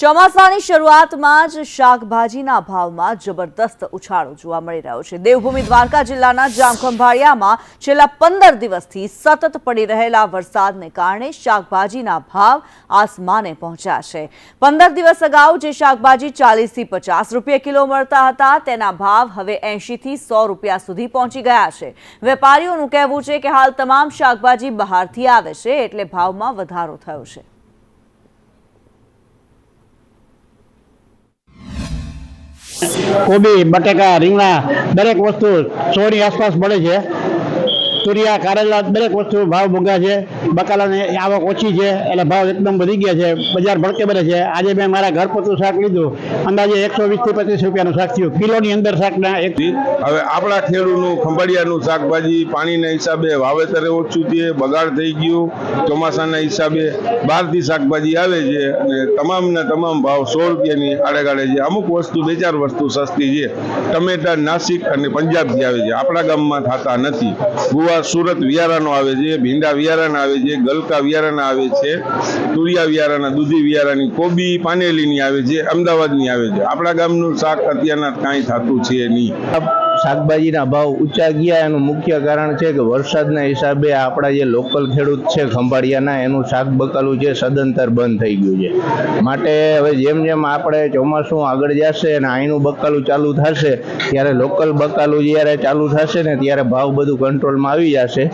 ચોમાસાની શરૂઆતમાં જ શાકભાજીના ભાવમાં જબરદસ્ત ઉછાળો જોવા મળી રહ્યો છે. દેવભૂમિ દ્વારકા જિલ્લાના જામખંભાળિયામાં છેલ્લા પંદર દિવસથી સતત પડી રહેલા વરસાદને કારણે શાકભાજીના ભાવ આસમાને પહોંચ્યા છે. પંદર દિવસ અગાઉ જે શાકભાજી ચાલીસથી પચાસ રૂપિયા કિલો મળતા હતા, તેના ભાવ હવે એંશીથી સો રૂપિયા સુધી પહોંચી ગયા છે. વેપારીઓનું કહેવું છે કે હાલ તમામ શાકભાજી બહારથી આવે છે, એટલે ભાવમાં વધારો થયો છે. કોબી બટેકા રીંગણા દરેક વસ્તુ સોની આસપાસ મળે છે. તુરિયા કારેલા દરેક વસ્તુ ભાવ મોંઘા છે, બકાલાની આવક ઓછી છે, એટલે ભાવ એકદમ વધી ગયા છે, બજાર ભડકે બને છે. આજે મેં મારા ઘર પૂરતું શાક લીધું, અંદાજે એકસો વીસથી પચીસ રૂપિયાનું શાક થયું. કિલોની અંદર શાકના એક હવે આપણા ખેડૂતનું ખંભાળિયાનું શાકભાજી પાણીના હિસાબે વાવેતર ઓછું છે બગાડ થઈ ગયું, ચોમાસાના હિસાબે બહારથી શાકભાજી આવે છે અને તમામના તમામ ભાવ સો રૂપિયાની આડેગાડે છે. અમુક વસ્તુ, બે ચાર વસ્તુ સસ્તી છે. ટમેટા, નાસિક અને પંજાબથી આવે છે. આપણા ગામમાં થતા નથી. ગુવાર સુરત વિયારાનો આવે છે, ભીંડા વિયારાના આવે છે, ગલકા વિયારાના આવે છે, તુરિયા વિયારાના, દૂધી વિયારાની, કોબી પાનેલીની આવે છે, અમદાવાદની આવે છે. આપણા ગામનું શાક અત્યારના કાંઈ થતું છે નહીં. શાકભાજીના ભાવ ઊંચા ગયા, એનું મુખ્ય કારણ છે કે વરસાદના હિસાબે આપણા જે લોકલ ખેડૂત છે ખંભાળિયાના, એનું શાક બકાલું છે સદંતર બંધ થઈ ગયું છે. માટે હવે જેમ જેમ આપણે ચોમાસું આગળ જશે અને અહીંનું બકાલું ચાલુ થશે, ત્યારે લોકલ બકાલું જ્યારે ચાલુ થશે ને ત્યારે ભાવ બધું કંટ્રોલમાં આવી જશે.